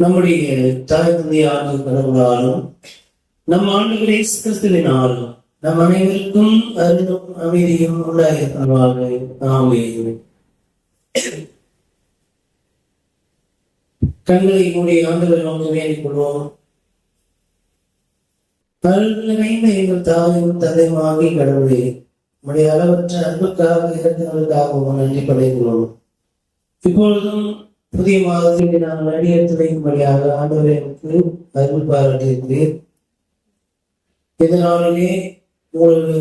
நம்முடைய தாய் தந்தையான கடவுளாலும் நம் ஆண்டுகளை கிறிஸ்துவினாலும் நம் அனைவருக்கும் அருளும் அமைதியும் உண்டாயிருக்கிறவாறு ஆமே கண்களை மூடிய ஆண்டுகள் நோக்கி வேண்டிக் கொள்வோம். அருள் நிறைந்த எங்கள் தாயும் தந்தையுமாகி கடவுளே உடைய அளவற்ற அன்புக்காக இறந்தவர்களுக்காகவும் நன்றி படைக்கிறோம் இப்பொழுதும் புதிய மாதத்தில் நான் அடியெடுத்து வைக்கும்படியாக ஆண்டவர் எனக்கு அருள் பாராட்டியிருக்கிறேன் இதனாலே உங்களுக்கு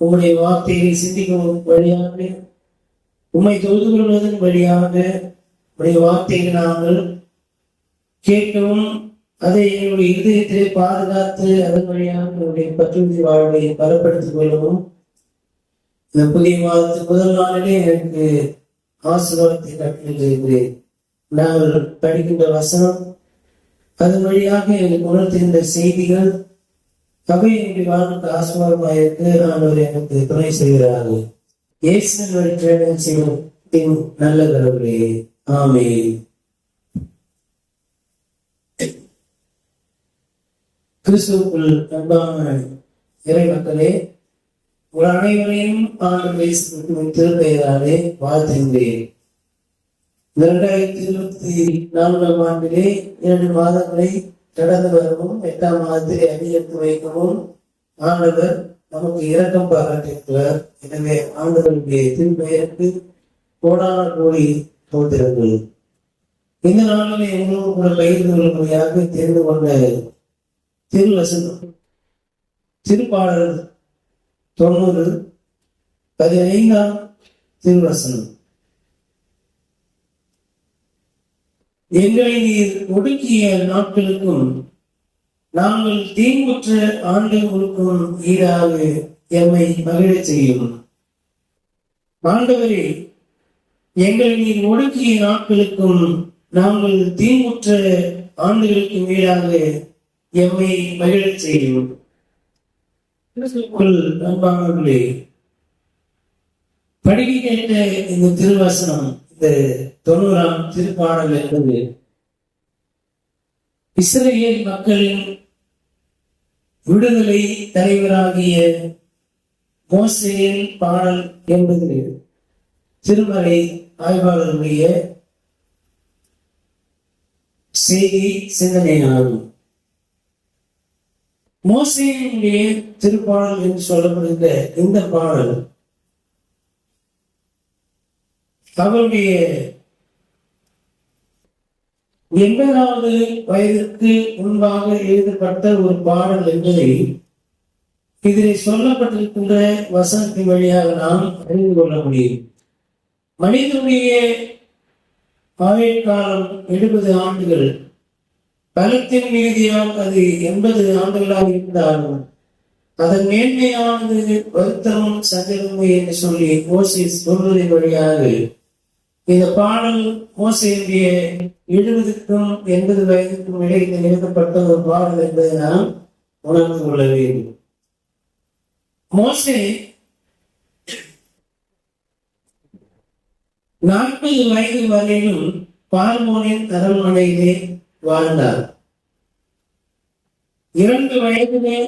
உங்களுடைய வார்த்தையை சிந்திக்கும் வழியாக உண்மை தொழுது கொள்வதன் வழியாக உடைய வார்த்தையை நாங்கள் கேட்கவும் அதை என்னுடைய இதயத்திலே பாதுகாத்து அதன் வழியாக என்னுடைய பற்றுறுதி வாழ்வை பலப்படுத்திக் கொள்ளவும் இந்த புதிய மாதத்து முதல் நாளிலே எனக்கு ஆசீர்வாதத்தை கட்டிருக்கிறேன் நாங்கள் படிக்கின்ற வசனம் அதன் வழியாக எனக்கு உணர்த்துகின்ற செய்திகள் அவை என்னுடைய வாழ்க்கை ஆசீர்வாதமாக இருக்கு ஆண்டவர் எனக்கு துணை செய்கிறார் இயேசு வழி ட்ரேனிங் செய்யும் நல்ல கடவுளே ஆமே கிறிஸ்துவுக்குள் அன்பான இறை மக்களே உங்கள் அனைவரையும் ஆண்டு திருப்பெயராலே வாழ்த்துகின்றேன் இரண்டாயிரத்தி இருபத்தி நான்காம் ஆண்டிலே இரண்டு மாதங்களை கடந்து வரவும் எட்டாம் மாதத்திலே அடியெடுத்து வைக்கவும் ஆண்டவர் நமக்கு இரக்கம் பாராட்டியிருக்கிறார். எனவே ஆண்டவருடைய திருப்பெயருக்கு கோடான கோடி தோன்றுகிறது இந்த நாளிலே எங்களோடு கூட பகிர்ந்து கொள்ளும்படியாக தெரிந்து கொண்ட திருவசனம். திருப்பாடல் தொண்ணூறு பதினைந்தாம் திருவசனம். எங்களை நீர் ஒடுக்கிய நாட்களுக்கும் நாங்கள் தீங்குற்ற ஆண்டுகளுக்கும் ஈடாக எம்மை மகிழச் செய்யும். ஆண்டவரே எங்களை நீர் ஒடுக்கிய நாட்களுக்கும் நாங்கள் தீங்குற்ற ஆண்டுகளுக்கும் ஈடாக எம்மை மகிழச் செய்யும். அன்பானவர்களே படிக்க கேட்ட இந்த திருவாசனம் இந்த தொண்ணூறாம் திருப்பாடல் என்பது இஸ்ரேல் மக்களின் விடுதலை தலைவராகிய மோசையின் பாடல் என்பது திருமலை ஆய்வாளருடைய செய்தி சிந்தனையாகும். மோசையினுடைய திருப்பாடல் என்று சொல்லப்படுகின்ற இந்த பாடல் அவருடைய எண்பதாவது வயதிற்கு முன்பாக எழுதப்பட்ட ஒரு பாடல் என்பதை இதிலே சொல்லப்பட்டிருக்கின்ற வசனத்தின் வழியாக நாம் அறிந்து கொள்ள முடியும். மனிதனுடைய ஆயுள் எழுபது ஆண்டுகள். பலத்தின் மீதியால் அது எண்பது ஆண்டுகளாக இருந்தாலும் அதன் மேன்மையானது வருத்தமும் சங்கரமும் என்று சொல்லி மோசிஸ் சொல்வதன் வழியாக இந்த பாடல் மோசையுடைய எழுபதுக்கும் எண்பது வயதுக்கும் இடையில் எழுதப்பட்ட ஒரு பாடல் என்பதை நாம் உணர்ந்து கொள்ள வேண்டும். மோசே நாற்பது வயது வரையிலும் பார்மோனின் அரண்மனையிலே வாழ்ந்தார். இரண்டு வயதிலே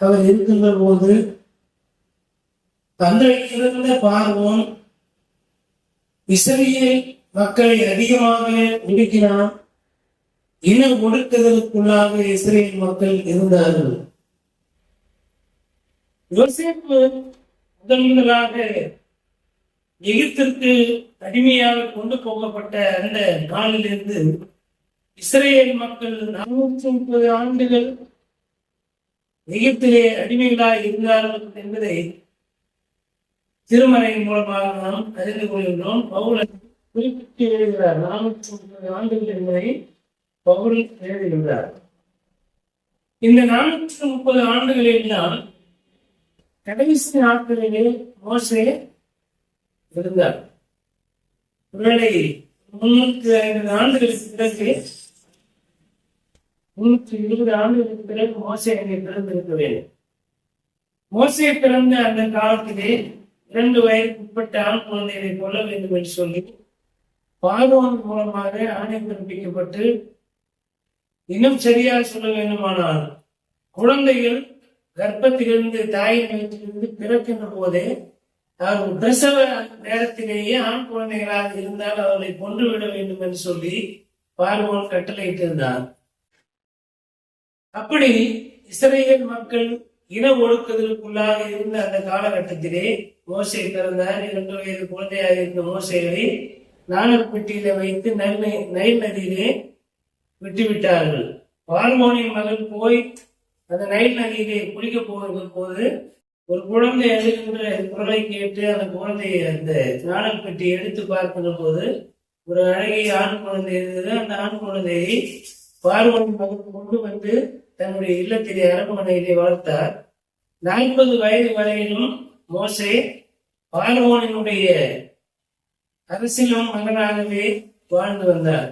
அவர் இருக்கின்ற போது அன்றைக்கு இருந்த பார்வோன் இஸ்ரேல் மக்களை அதிகமாக ஒடுக்கினார் இன ஒடுக்குதலுக்குள்ளாக இஸ்ரேல் மக்கள் இருந்தார்கள். யோசிப்பு முதன் முதலாக எகிப்திற்கு அடிமையாக கொண்டு போகப்பட்ட அந்த நாளிலிருந்து இஸ்ரேல் மக்கள் நானூற்றி முப்பது ஆண்டுகள் எகிப்திலே அடிமைகளாக இருந்தார்கள் என்பதை திருமலை மூலமாக நாம் அறிந்து கொள்கின்றோம். பவுல் குறிப்பிட்டு எழுதுகிறார். நானூற்றி முப்பது ஆண்டுகள் என்பதை பவுல் எழுதுகின்றார் இந்த நானூற்றி முப்பது ஆண்டுகளில் தான் கடைசி நாட்களிலே மோசே இருந்தார். ஒருவேளை முன்னூற்றி ஐம்பது ஆண்டுகளுக்கு பிறகு முன்னூற்றி இருபது ஆண்டுகளுக்கு பிறகு மோசே அங்கே பிறந்திருக்க வேண்டும். மோசே பிறந்த அந்த காலத்திலே இரண்டு வயதுக்கு உட்பட்ட ஆண் குழந்தைகளை கொல்ல வேண்டும் என்று சொல்லி பார்வோன் மூலமாக ஆணை பிறப்பிக்கப்பட்டு இன்னும் சரியாக சொல்ல வேண்டுமானால் குழந்தைகள் கர்ப்பத்திலிருந்து தாயின் வயிற்றிலிருந்து பிறக்கின்ற போதே அவர்கள் பிரசவ நேரத்திலேயே ஆண் குழந்தைகளாக இருந்தால் அவர்களை கொன்றுவிட வேண்டும் என்று சொல்லி பார்வோன் கட்டளையிட்டிருந்தார். அப்படி இஸ்ரேல் மக்கள் இன ஒழுக்குதலுக்குள்ளாக இருந்த அந்த காலகட்டத்திலே மோசை பிறந்தார். இரண்டு வயது குழந்தையாக இருந்த மோசையை நாணல் பெட்டியில வைத்து நைல் நைல் நதியிலே விட்டுவிட்டார்கள். பார்வோனின் மகள் போய் அந்த நைல் நதியிலே குளிக்க போகிற போது ஒரு குழந்தை அழுகின்ற குரலை கேட்டு அந்த குழந்தையை அந்த நாணல் பெட்டி எடுத்து பார்க்கின்ற போது ஒரு அழகிய ஆண் குழந்தை இருந்தது. அந்த ஆண் குழந்தையை பார்வோனின் மகன் கொண்டு வந்து தன்னுடைய இல்லத்திலே அரண்மனையிலே வளர்த்தார். நாற்பது வயது வரையிலும் மோசே பார்வோனினுடைய அரசிலும் மகனாகவே வாழ்ந்து வந்தார்.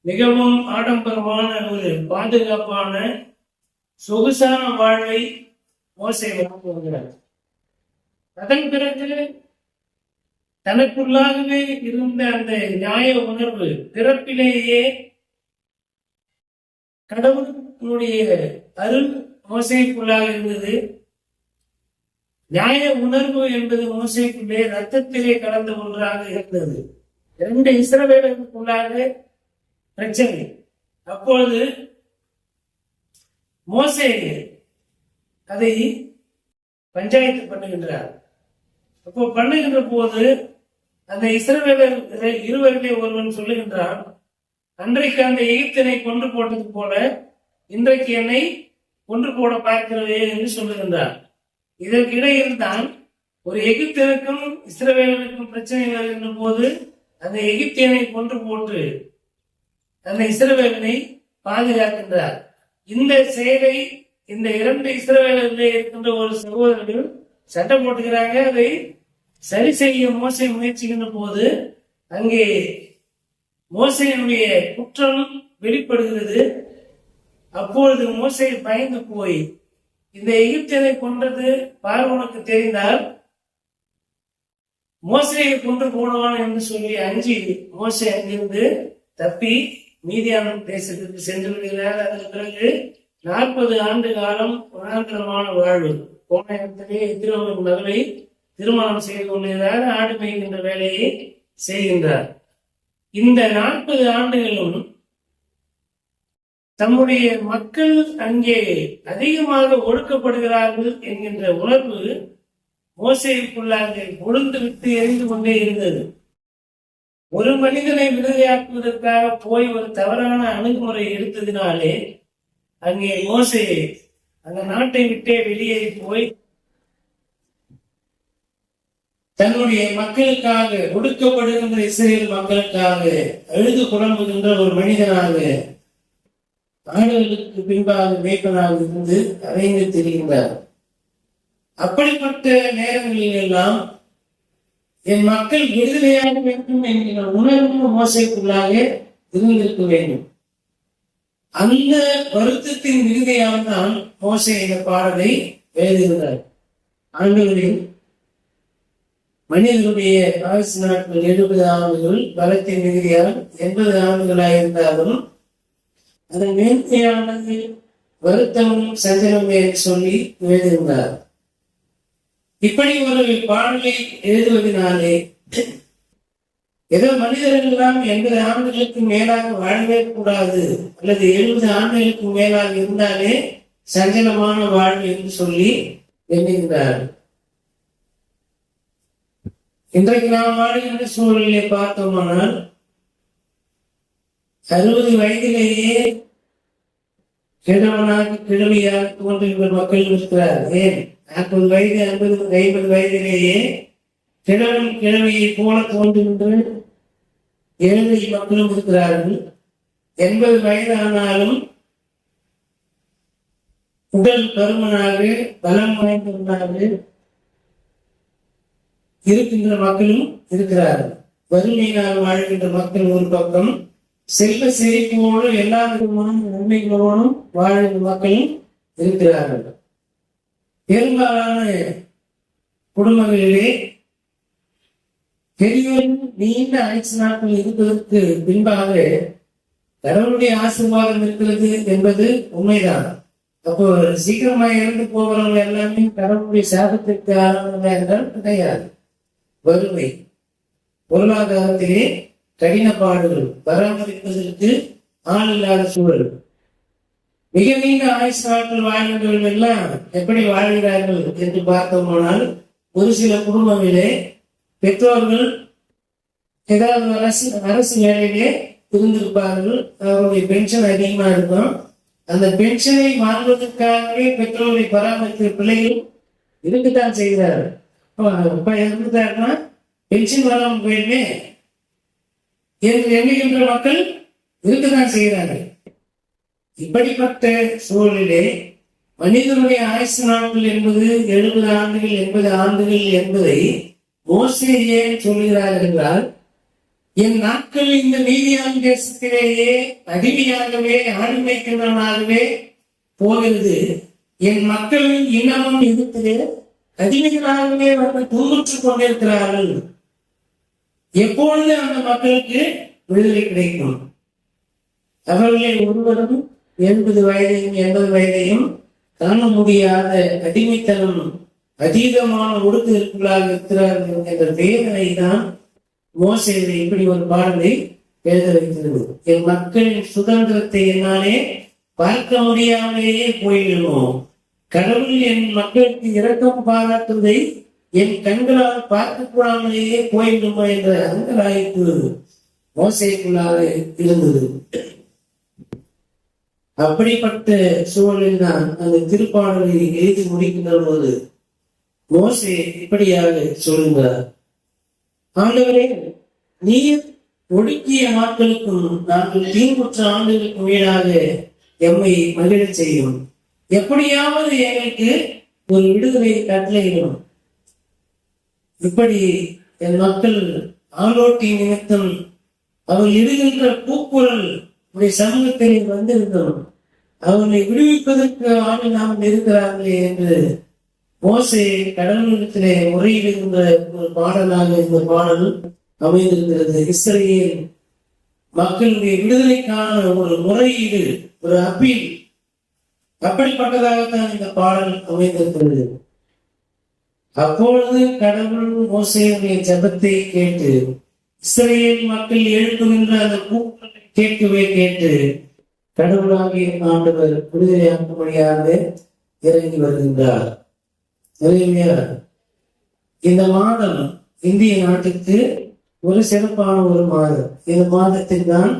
மிகவும் ஆடம்பரமான ஒரு பாதுகாப்பான சொகுசான வாழ்வை மோசை வாழ்ந்து அதன் பிறகு தனக்குள்ளாகவே இருந்த அந்த நியாய உணர்வு பிறப்பிலேயே உன்னுடைய அருள் மோசைக்குள்ளாக இருந்தது. நியாய உணர்வு என்பது மோசைக்குள்ளே ரத்தத்திலே கலந்த ஒன்றாக இருந்தது. இரண்டு இஸ்ரவேலருக்குள்ளாக பிரச்சனை. அப்பொழுது மோசே அதை பஞ்சாயத்து பண்ணுகின்றார். அப்போ பண்ணுகின்ற போது அந்த இஸ்ரவேலர் இருவருடைய ஒருவன் சொல்லுகின்றான் அன்றைக்கு அந்த எகிப்தினை கொன்று போட்டது போல இன்றைக்கு என்னை ஒன்று போட பார்க்கிறதே என்று சொல்லுகின்றார். இதற்கு இடையில் தான் ஒரு எகிப்தியனுக்கும் இஸ்ரவேலனுக்கும் பிரச்சனை வருகின்ற போது அந்த எகிப்தியனை கொன்று போட்டு அந்த இஸ்ரவேலனை பாதுகாக்கின்றார். இந்த செயலை இந்த இரண்டு இஸ்ரவேலர்களே இருக்கின்ற ஒரு சகோதரர்கள் சட்டம் போட்டுக்கிறாங்க அதை சரி செய்ய மோசை முயற்சிக்கின்ற போது அங்கே மோசையினுடைய குற்றம் வெளிப்படுகிறது. அப்பொழுது மோசை பயந்து போய் இந்த எகிப்தியனை கொன்றது பார்வனுக்கு தெரிந்தால் மோசையை கொன்று போடுவான் என்று சொல்லி அஞ்சி மோசை அங்கிருந்து தப்பி மீதியான தேசத்துக்கு சென்று விடுகிறார் அதன் பிறகு நாற்பது ஆண்டு காலம் வனாந்திரமான வாழ்வு. போன இடத்திலே எத்திரோவின் மகளை திருமணம் செய்து கொள்கிறார் ஆடு மேய்கின்ற வேலையை செய்கின்றார். இந்த நாற்பது ஆண்டுகளும் தம்முடைய மக்கள் அங்கே அதிகமாக ஒடுக்கப்படுகிறார்கள் என்கின்ற உணர்வு மோசைக்குள்ளாக கொழுந்து விட்டு எரிந்து கொண்டே இருந்தது. ஒரு மனிதனை விடுதலையாக்குவதற்காக போய் ஒரு தவறான அணுகுமுறை எடுத்ததினாலே அங்கே மோசே அந்த நாட்டை விட்டே வெளியேறி போய் தன்னுடைய மக்களுக்காக ஒடுக்கப்படுகின்ற இஸ்ரேல் மக்களுக்காக அழுது புலம்புகின்ற ஒரு மனிதனாக ஆடுகளுக்கு பின்பாக மேய்ப்பனாக இருந்து அலைந்து திரிகின்றார். அப்படிப்பட்ட நேரங்களில் எல்லாம் என் மக்கள் விடுதலையாக வேண்டும் என்கிற உணர்வு மோசைக்குள்ளாக இருந்திருக்க வேண்டும். அந்த வருத்தத்தின் மிகுதியாக தான் மோசை இந்த பாடலை எழுதுகிறார் ஆண்டுகளில் மனிதனுடைய ஆயுசு நாட்கள் எழுபது ஆண்டுகள் பலத்தின் மிகுதியால் எண்பது ஆண்டுகளாக இருந்தாலும் அதன் நேர்த்தியானது வருத்தமும் சஞ்சலமும் என்று சொல்லி எழுதியுள்ளார் இப்படி ஒரு பாடலை எழுதுவதனாலே ஏதோ மனிதர்கள் எல்லாம் எண்பது ஆண்டுகளுக்கு மேலாக வாழவே கூடாது அல்லது எழுபது ஆண்டுகளுக்கு மேலாக இருந்தாலே சஞ்சலமான வாழ்வு என்று சொல்லி எண்ணுகிறார் இன்றைக்கு நாம் வாழ்கின்ற சூழலை பார்த்தோமானால் அறுபது வயதிலேயே கிழவனாக கிழமையாக தோன்றுகின்ற மக்கள் இருக்கிறார். ஏன்? நாற்பது வயது ஐம்பது ஐம்பது வயதிலேயே கிழவன் கிழமையை போல தோன்றுகின்ற ஏழை மக்களும் இருக்கிறார்கள். எண்பது வயது ஆனாலும் உடல் பருமனாக பலம் வாய்ந்தவனாக இருக்கின்ற மக்களும் இருக்கிறார்கள். வறுமையினால் வாழ்கின்ற மக்கள் ஒரு பக்கம் செல்வ செழிப்போடு எல்லா விதமான நன்மைகளோடும் வாழும் மக்களும் இருக்கிறார்கள். பெரும்பாலான குடும்பங்களிலே பெரியவர்கள் நீண்ட அனைத்து நாட்கள் இருப்பதற்கு பின்பாக கடவுளுடைய ஆசீர்வாதம் இருக்கிறது என்பது உண்மைதான். அப்போ சீக்கிரமா இறந்து போகிறவங்க எல்லாமே கடவுளுடைய சாபத்திற்கு ஆனவங்க என்றால் கிடையாது. வறுமை. பொருளாதாரத்திலே கடினப்பாடுகள் பராமரிப்பதற்கு ஆள் இல்லாத சூழல். மிக நீண்ட ஆயுச நாட்கள் வாழ்ந்தவர்கள் எல்லாம் எப்படி வாழ்கிறார்கள் என்று பார்த்தோமானால் ஒரு சில குடும்பங்களே பெற்றோர்கள் ஏதாவது அரசு அரசு வேலையிலே இருந்திருப்பார்கள். அவருடைய பென்ஷன் அதிகமா இருக்கும். அந்த பென்ஷனை வாங்குவதற்காகவே பெற்றோரை பராமரிக்கிற பிள்ளைகள் இருக்குத்தான் செய்கிறார்கள். அப்ப இருந்துட்டாருன்னா பென்ஷன் வராமல் போயிடுமே. என்று எண்ணுகின்ற மக்கள் இருக்குதான் செய்கிறார்கள். இப்படிப்பட்ட சூழலிலே மனிதனுடைய ஆயுசு நாட்கள் என்பது எழுபது ஆண்டுகள் எண்பது ஆண்டுகள் என்பதை மோசே ஏன் சொல்கிறார் என்றால் என் நாட்கள் இந்த நீதியான தேசத்திலேயே அடிமையாகவே ஆளுமைக்கின்றனாகவே போகிறது. என் மக்களின் இன்னமும் இடத்திலே அடிமைகளாகவே அவர்கள் துன்புற்றுக் கொண்டிருக்கிறார்கள். எப்பொழுது அந்த மக்களுக்கு விடுதலை கிடைக்கும்? அவர்களில் ஒருவரும் எண்பது வயதையும் எண்பது வயதையும் காண முடியாத அடிமைத்தனம் அதீதமான ஒடுக்குதலுக்குள்ளாக இருக்கிறார்கள் என்ற வேதனை தான் மோசையில இப்படி ஒரு பாடலை எழுத வைக்கிறது என் மக்களின் சுதந்திரத்தை என்னாலே பார்க்க முடியாமலேயே போயிடுமோ? கடவுள் என் மக்களுக்கு இரக்கம் பாராட்டுவதை என் கண்களால் பார்க்க கூடாமலேயே போயிடுமா என்ற அங்கலாய்ப்பு மோசைக்குள்ளாக இருந்தது. அப்படிப்பட்ட சூழலில் தான் அந்த திருப்பாடலை எழுதி முடிக்கின்ற போது மோசே இப்படியாக சொல்கிறார் ஆண்டவரே நீர் ஒடுக்கிய நாட்களுக்கும் நாங்கள் தீங்குற்ற ஆண்டுகளுக்கும் வீடாக எம்மை மகிழ செய்யும். எப்படியாவது எங்களுக்கு ஒரு விடுதலை கட்டளையிடும். இப்படி என் மக்கள் ஆலோட்டி நிமித்தம் அவர் இடுகின்ற பூக்குரல் உடைய சமூகத்திலே வந்திருந்தோம் அவர்களை விடுவிப்பதற்கு ஆண்டு நாம் இருக்கிறார்களே என்று மோசே கடவுளிடத்திலே முறையிடுகின்ற ஒரு பாடலாக இந்த பாடல் அமைந்திருக்கிறது. இஸ்ரேல் மக்களுடைய விடுதலைக்கான ஒரு முறையீடு ஒரு அப்பீல் அப்படிப்பட்டதாகத்தான் இந்த பாடல் அமைந்திருக்கிறது. அப்பொழுது கடவுள் மோசையுடைய ஜபத்தை கேட்டு இஸ்ரேல் மக்கள் எழுப்புகின்ற அந்த கூட்டத்தை கேட்கவே கேட்டு கடவுளாகிய ஆண்டவர் விடுதலையாக்கும்படியாக இறங்கி வருகின்றார். நிறைய இந்த மாதம் இந்திய நாட்டுக்கு ஒரு சிறப்பான ஒரு மாதம். இந்த மாதத்தில் தான்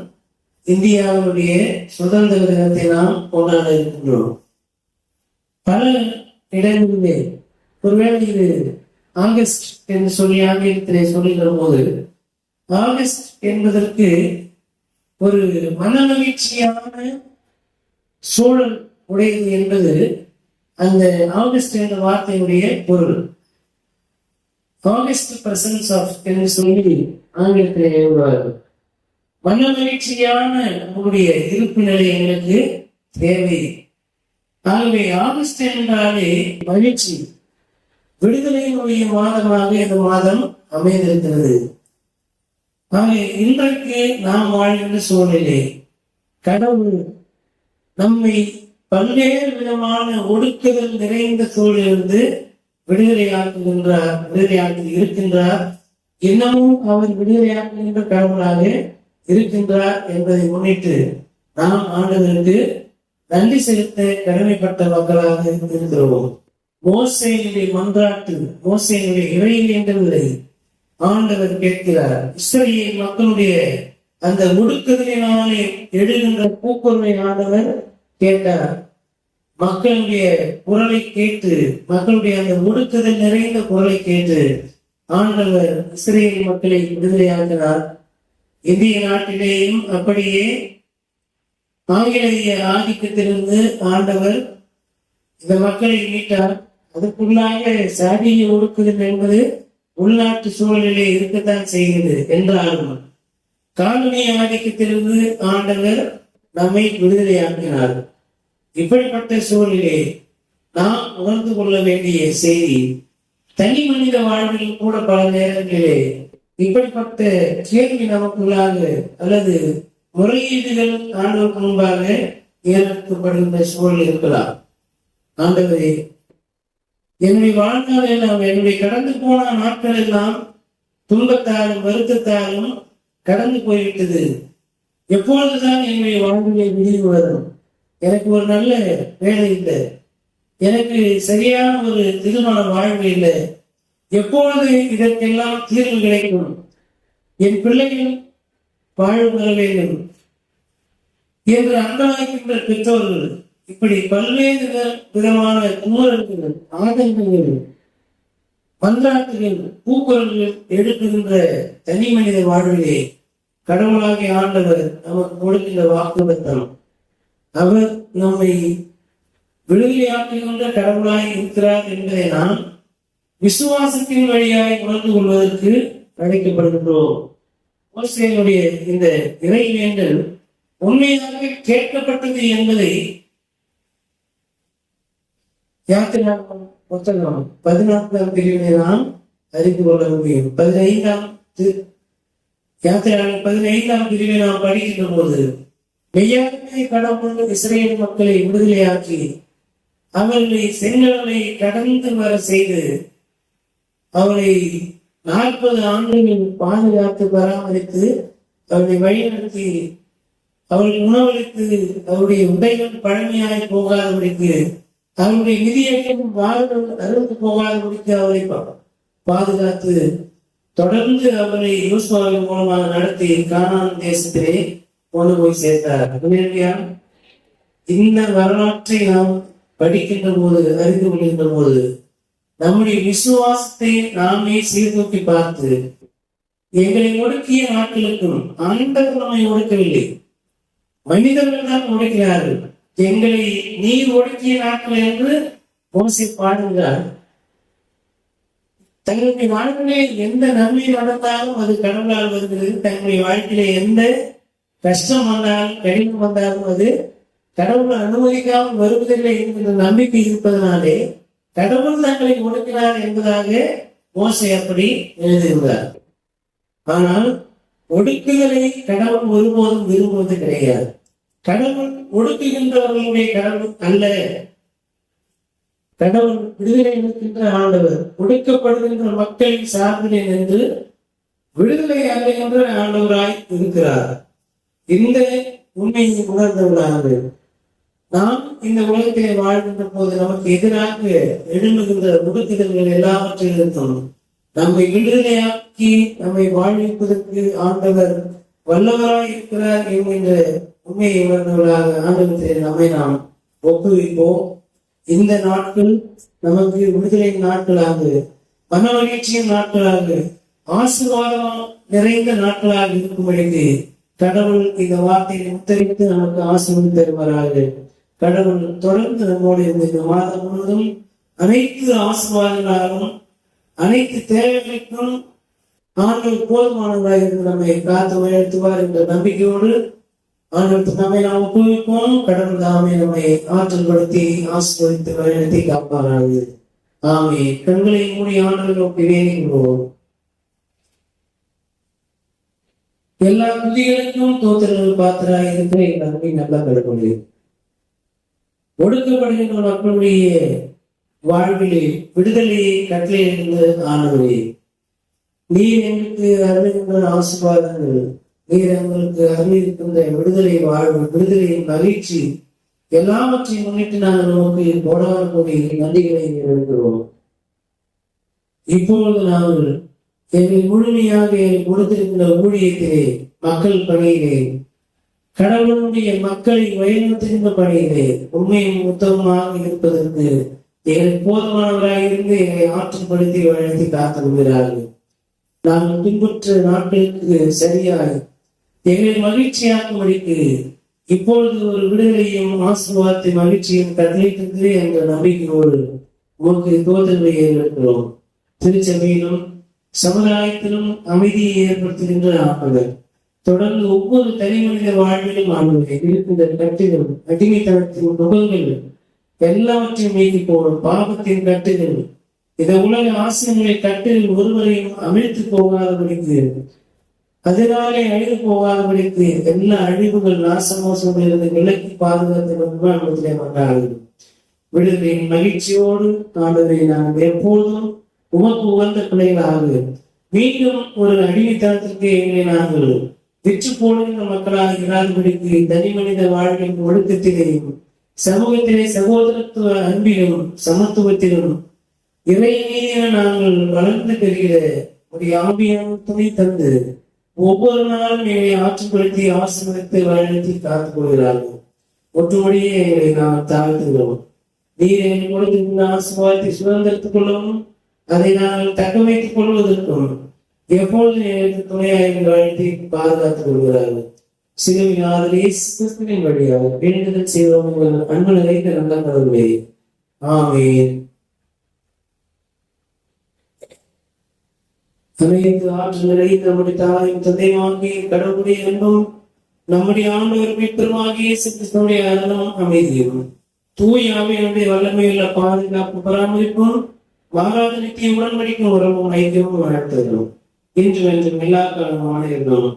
இந்தியாவுடைய சுதந்திர தினத்தை நாம் கொண்டாட இருக்கின்றோம். பல இடங்களிலே ஒருவேளை இது ஆகஸ்ட் என்று சொல்லி ஆங்கிலத்திலே சொல்லுகிற போது ஆகஸ்ட் என்பதற்கு ஒரு மனமகிழ்ச்சியான சூழல் உடையது என்பது அந்த ஆகஸ்ட் என்ற வார்த்தையுடைய பொருள். ஆகஸ்ட் பிரசன்ஸ் ஆஃப் என்று சொல்லி ஆங்கிலத்திலே எழுதுவார்கள் மனமகிழ்ச்சியான நம்முடைய இருப்பு நிலை எங்களுக்கு தேவை. ஆகவே ஆகஸ்ட் என்றாலே மகிழ்ச்சி. விடுதலையினுடைய மாதமாக இந்த மாதம் அமைந்திருக்கிறது. ஆக இன்றைக்கு நாம் வாழ்கின்ற சூழ்நிலை கடவுள் நம்மை பல்வேறு விதமான ஒடுக்குதல் நிறைந்த சூழலிருந்து விடுதலையாக்குகின்றார் விடுதலையாக்கி இருக்கின்றார். இன்னமும் அவர் விடுதலையாக்குகின்ற கடவுளாக இருக்கின்றார் என்பதை முன்னிட்டு நாம் ஆண்டவருக்கு நன்றி செலுத்த கடமைப்பட்ட மக்களாக இருக்கிறோம். மோசையினுடைய மன்றாட்டு மோசையினுடைய இறையிலே ஆண்டவர் கேட்கிறார் இஸ்ரேல் மக்களுடைய அந்த முடுக்குதலினாலே எழுகின்ற பூக்குருவை ஆண்டவர் கேட்டார். மக்களுடைய குரலை கேட்டு மக்களுடைய அந்த முடுக்குதல் நிறைந்த குரலை கேட்டு ஆண்டவர் இஸ்ரேல் மக்களை விடுதலையாக்கினார். இந்திய நாட்டிலேயும் அப்படியே ஆங்கிலேய ஆதிக்கத்திலிருந்து ஆண்டவர் இந்த மக்களை மீட்டார். அதுக்குள்ளாக சாதிய ஒடுக்குதல் என்பது உள்நாட்டு சூழலிலே இருக்கத்தான் செய்கிறது என்றாலும் காலனி ஆதிக்கத்திலிருந்து ஆண்டவர் நம்மை விடுதலையாக்கினார். இப்படிப்பட்ட சூழலிலே நாம் உணர்ந்து கொள்ள வேண்டிய செய்தி தனி மனித வாழ்வில் கூட பல நேரங்களிலே இப்படிப்பட்ட கேள்வி நமக்குள்ளாக அல்லது முறையீடுகள் ஆண்டவருக்கு முன்பாக ஏற்படுகின்ற சூழல் இருக்கலாம். ஆண்டவரே என்னுடைய வாழ்நாள் எல்லாம் என்னுடைய கடந்து போன நாட்கள் எல்லாம் துன்பத்தாலும் வருத்தத்தாலும் கடந்து போய்விட்டது. எப்பொழுதுதான் என்னுடைய வாழ்விலே விடிவு வரும். எனக்கு ஒரு நல்ல வேலை இல்லை. எனக்கு சரியான ஒரு திருமண வாழ்வு இல்லை. எப்பொழுது இதற்கெல்லாம் தீர்வு கிடைக்கும்? என் பிள்ளைகள் வாழ்வு பெற வேண்டும் என்று அங்கலாய்க்கின்ற பெற்றோர்கள் இப்படி பல்வேறு விதமான குமுறல்கள் ஆதங்கங்கள் மன்றாட்டுகள் பூக்குரல்கள் எடுக்கின்ற தனி மனித வாழ்விலே கடவுளாகி ஆண்டவர் நமக்கு கொடுக்கின்ற வாக்குறுத்தம் அவர் நம்மை விடுதலையாக்குகின்ற கடவுளாய் இருக்கிறார் என்பதை நாம் விசுவாசத்தின் வழியாய் உணர்ந்து கொள்வதற்கு அழைக்கப்படுகின்றோம். மோசேயினுடைய இந்த இறைவேண்டல் உண்மையாக கேட்கப்பட்டது என்பதை யாத்திராகம் புத்தகம் பதினான்காம் பிரிவினை நாம் அறிந்து கொள்ள முடியும். பதினைந்தாம் தி- பதினைந்தாம் பிரிவை நாம் படிக்கின்ற போது மெய்யாகவே கடவுள் இஸ்ரேல் மக்களை விடுதலையாக்கி அவர்களை செங்கடலை கடந்து வர செய்து அவரை நாற்பது ஆண்டுகள் பாதுகாத்து பராமரித்து அவளை வழிநடத்தி அவர்கள் உணவளித்து அவருடைய உடைகள் பழமையாய் போகாதவர்களுக்கு அவருடைய நிதியையும் வாழ்வு அறுந்து முடிக்க அவரை பாதுகாத்து தொடர்ந்து அவரை யூஸ்வாவின் மூலமாக நடத்தி கானான் தேசத்திலே கொண்டு போய் சேர்த்தார். இல்லையா? இந்த வரலாற்றை நாம் படிக்கின்ற போது அறிந்து கொள்கின்ற போது நம்முடைய விசுவாசத்தை நாமே சீர்தூக்கி பார்த்து எங்களை ஒடுக்கிய நாட்களுக்கும் ஆண்டவர் நம்மை ஒடுக்கவில்லை. மனிதர்கள் தான் ஒடுக்கிறார்கள். எங்களை நீர் ஒடுக்கிய நாட்கள் என்று மோசி பாடுகிறார். தங்களுடைய வாழ்க்கையிலே எந்த நன்மை நடந்தாலும் அது கடவுளால் வருகிறது. தங்களுடைய வாழ்க்கையிலே எந்த கஷ்டம் வந்தாலும் கடினம் வந்தாலும் அது கடவுள் அனுமதிக்காமல் வருவதில்லை என்கிற நம்பிக்கை இருப்பதனாலே கடவுள் தங்களை ஒடுக்கிறார் என்பதாக மோசை அப்படி எழுதுகிறார் ஆனால் ஒடுக்குதலை கடவுள் ஒருபோதும் விரும்புவது கிடையாது. கடவுள் ஒடுக்குகின்றவர்களுடைய கடவுள் அல்ல. கடவுள் விடுதலை இருக்கின்ற ஆண்டவர் ஒடுக்கப்படுகின்ற மக்களை சார்ந்தேன் என்று விடுதலை அடைகின்ற ஆண்டவராய் இருக்கிறார். இந்த உண்மையை உணர்ந்தவர்களாக நாம் இந்த உலகத்திலே வாழ்கின்ற போது நமக்கு எதிராக எழும்புகின்ற முடுக்குதல்கள் எல்லாவற்றிலிருந்தும் நம்மை விடுதலையாக்கி நம்மை வாழ்விப்பதற்கு ஆண்டவர் வல்லவராய் இருக்கிறார் என்கின்ற உண்மையை உணர்ந்தவர்களாக ஆண்டவத்திலே நம்மை நாம் ஒப்புவிப்போம். இந்த நாட்கள் நமக்கு விடுதலை நாட்களாக மன மகிழ்ச்சியின் நாட்களாக ஆசீர்வாதம் நிறைந்த நாட்களாக இருக்கும்படிக்கு கடவுள் இந்த வார்த்தையை உத்தரித்து நமக்கு ஆசீர்வாதம் தருவாராக. கடவுள் தொடர்ந்து நம்மோடு இருந்து இந்த மாதம் முழுவதும் அனைத்து ஆசீர்வாதங்களாலும் அனைத்து தேவைகளுக்கும் ஆண்கள் போதுமானவராக இருந்து நம்மை காத்து உயர்த்துவார் என்ற நம்பிக்கையோடு ஆண்டவருக்கு நம்மை நாம் ஒப்புவிப்போம். கடவுள் தாமே நம்மை ஆற்றல் படுத்தி ஆசீர்வதித்து வழிநடத்தி காப்பாராது ஆமே. கண்களை மூடி ஆண்டவர் நோக்கி வேணுகிறோம் எல்லா துதிகளுக்கும் தோத்திரங்கள் பாத்திராக இருக்கிற எல்லாருமே நல்லா கிடக்கூடிய ஒடுக்கப்படுகின்ற மக்களுடைய வாழ்விலே விடுதலையை கட்டளையிலிருந்து ஆனவரே நீர் எங்களுக்கு அருகின்ற ஆசீர்வாதங்கள். நீர் எங்களுக்கு அருளிருக்கின்ற விடுதலை வாழ்வு விடுதலையின் மகிழ்ச்சி எல்லாவற்றையும் முன்னிட்டு நாங்கள் நமக்கு போடாத நன்றிகளை எழுதுகிறோம் இப்பொழுது நாங்கள் எங்களை முழுமையாக எங்களுக்கு கொடுத்திருக்கின்ற ஊழியத்திலே மக்கள் பணியிலே கடவுளுடைய மக்களை வழிநடத்துகின்ற பணியிலே உண்மையும் உத்தமமாக இருப்பதற்கு எங்களுக்கு போதுமானவராக இருந்து எங்களை ஆற்றுப்படுத்தி வழங்கி காத்து கொள்கிறார்கள். நாங்கள் பின்பற்ற நாட்களுக்கு சரியாய் எங்களை மகிழ்ச்சியாக்கும்படிக்கு இப்பொழுது ஒரு விடுதலையும் ஆசீர்வாதத்தை மகிழ்ச்சியும் கட்டளையிட்டது என்ற நம்பிக்கையோடு உங்களுக்கு தோதல்களை ஏற்படுத்துகிறோம். திருச்சபையிலும் சமுதாயத்திலும் அமைதியை ஏற்படுத்துகின்ற ஆண்டவர் தொடர்ந்து ஒவ்வொரு தனி மனித வாழ்விலும் ஆண்டவரை இருக்கின்ற கட்டுகள் அடிமைத்தனத்தின் முகங்கள் எல்லாவற்றையும் நீக்கி போடும் பாவத்தின் கட்டுகள். இந்த உலக ஆசிரியர்களை கட்டுகள் ஒருவரையும் அமிழ்த்து போகாதபடிக்கு அதனாலே அழிவு போகாதபடிக்கு எல்லா அழிவுகள் நாசமோசங்கள் இருந்து விலக்கி பாதுகாத்து நம்மளே மன்றாடுகிறோம் விடுதலையின் மகிழ்ச்சியோடு ஆண்டவரை நான் எப்போதும் உமக்கு உகந்த பிள்ளைகளாக. மீண்டும் ஒரு அடிமைத்தனத்திற்கு எங்களை நாங்கள் விற்று போடுகின்ற மக்களாக இராதபடிக்கு தனி மனித வாழ்வின் ஒழுக்கத்திலேயும் சமூகத்திலே சகோதரத்துவ அன்பிலும் சமத்துவத்திலும் இறை நாங்கள் வளர்ந்து பெறுகிற ஒரு ஆம்பியம் துணை தந்து ஒவ்வொரு நாளும் என்னை ஆற்றுப்படுத்தி ஆசிர்வதித்து வழிநடத்தி காத்துக் கொள்கிறார்கள் ஒற்றுமொழியே எங்களை நாம் தாழ்த்துகிறோம். நீர் எங்கள் கொடுத்திருந்த ஆசீர்வாதத்தை சுதந்திரத்துக் கொள்ளவும் அதை நாங்கள் தக்க வைத்துக் கொள்வதற்கும் எப்பொழுது எனக்கு துணையாக வாழ்த்தி பாதுகாத்துக் கொள்கிறார்கள். சிலுவின் ஆதரே கிறிஸ்துவின் வழியாக வேண்டுதல் செய்வோம் உங்கள் அன்பு நிறைந்த நல்ல கடவுளே ஆமேன். அனைத்து ஆற்றல் நம்முடைய தாயும் தந்தையுமாகிய கடவுளுடைய அன்பும் நம்முடைய ஆண்டவர் மீட்பருமாகிய கிறிஸ்துவனுடைய அருளும் அமைதியும். தூய் ஆவியனுடைய வல்லமையுள்ள பாதுகாப்பு பராமரிப்பும் மாறாத நித்திய உடன்படிக்கும் உறவும் ஐக்கியமும் வாழ்த்துகிறோம் இன்று வென்று எல்லா காலமும் இருந்தோம்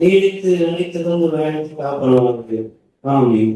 நீடித்து நினைத்ததும் வாழ்த்து காப்பனவாக ஆமீன்.